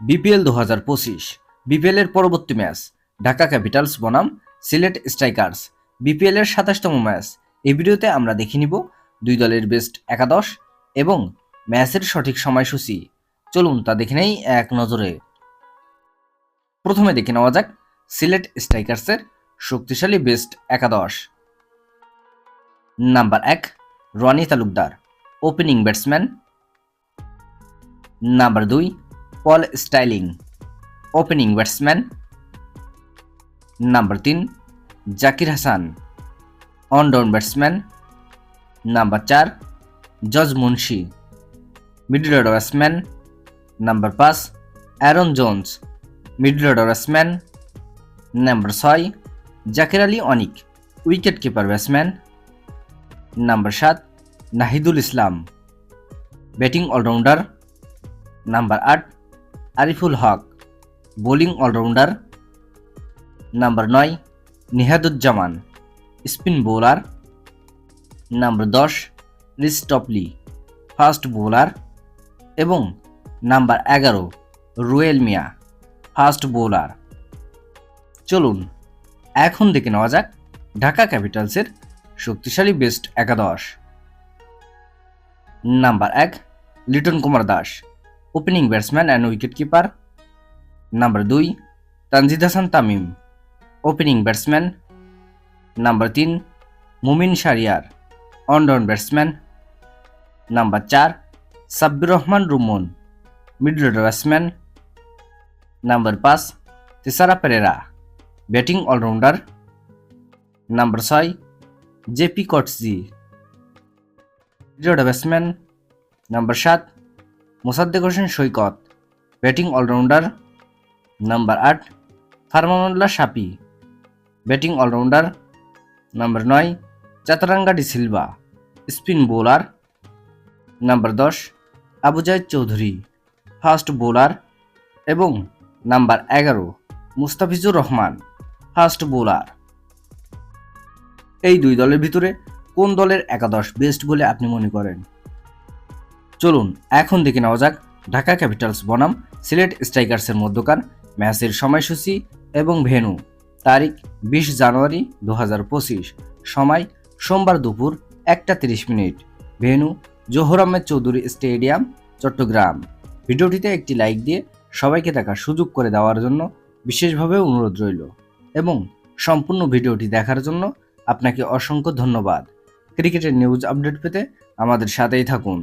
BPL দু হাজার পঁচিশ, বিপিএলের পরবর্তী ম্যাচ, ঢাকা ক্যাপিটালস, বনাম, সিলেট স্ট্রাইকার্স। বিপিএলের সাতাশতম ম্যাচ এই ভিডিওতে আমরা দেখে নিব দুই দলের বেস্ট একাদশ এবং ম্যাচের সঠিক সময়সূচি। চলুন তা দেখে নেই এক নজরে। প্রথমে দেখে নেওয়া যাক সিলেট স্ট্রাইকার্সের শক্তিশালী বেস্ট একাদশ। নাম্বার এক, Rony Talukdar, opening batsman. Number দুই Paul Stirling opening batsman number তিন Zakir Hasan on down batsman number চার জজ Munshi middle order batsman number পাঁচ Aaron Jones middle order batsman number ছয় Zakir Ali Anik wicket keeper batsman number সাত Nahidul Islam batting allrounder number আট Ariful Haque, bowling allrounder. Number নয়, Nihaduzzaman, spin bowler. Number দশ Reece Topley fast bowler. এবং number এগারো, রুয়েল মিয়া, fast bowler. চলুন, এখন দেখে নেওয়া যাক ঢাকা ক্যাপিটালসের শক্তিশালী বেস্ট একাদশ। নাম্বার এক, Liton Kumar Das opening batsman and wicket keeper number দুই Tanzid Hasan Tamim opening batsman number তিন Mumin Shariar on down batsman number চার Sabbir Rahman Rumman middle batsman number পাঁচ Thisara Perera batting allrounder number ছয় JP কটজি batsman number সাত Mosaddek Hossain Saikat. Batting allrounder number আট Farmanullah Safi batting allrounder number নয় Chaturanga de Silva. Spin bowler number দশ Abu Jayed Chowdhury. Fast bowler এবং number এগারো Mustafizur Rahman, fast bowler. এই দুই দলের ভিতরে কোন দলের একাদশ বেস্ট বলে আপনি মনে করেন? চলুন, এখন দেখে নেওয়া যাক ঢাকা ক্যাপিটালস বনাম সিলেট স্ট্রাইকার্সের মধ্যকার ম্যাচের সময়সূচি এবং ভেন্যু। তারিখ বিশ জানুয়ারি দু হাজার পঁচিশ, সময় সোমবার দুপুর একটা তিরিশ minute. Venue Zohur Ahmed Chowdhury stadium, Chattogram. ভিডিওটিতে একটি লাইক দিয়ে সবাইকে দেখার সুযোগ করে দেওয়ার জন্য বিশেষভাবে অনুরোধ রইল এবং সম্পূর্ণ ভিডিওটি দেখার জন্য আপনাকে অসংখ্য ধন্যবাদ। ক্রিকেটের নিউজ আপডেট পেতে আমাদের সাথেই থাকুন।